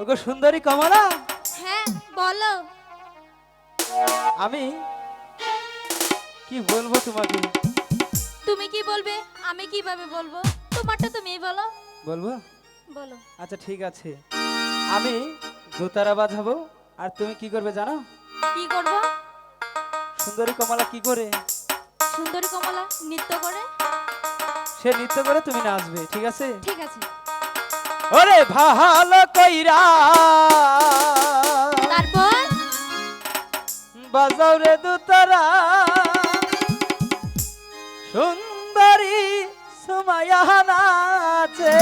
ওগো সুন্দরী কমলা। হ্যাঁ বলো। আমি কি বলব তোমাকে? তুমি কি বলবে? আমি কীভাবে বলব? তোমারটা তুমি বলো। বলব? বলো। আচ্ছা ঠিক আছে। আমি দোতারা বাজাবো আর তুমি কি করবে জানো? কি করব? সুন্দরী কমলা কি করে? সুন্দরী কমলা নৃত্য করে? সে নৃত্য করে তুমি নাচবে ঠিক আছে? ঠিক আছে। ওরে ভালো কইরা। তারপর? বাজাও রে দুতারা। সুন্দরী সুমায়া নাচে।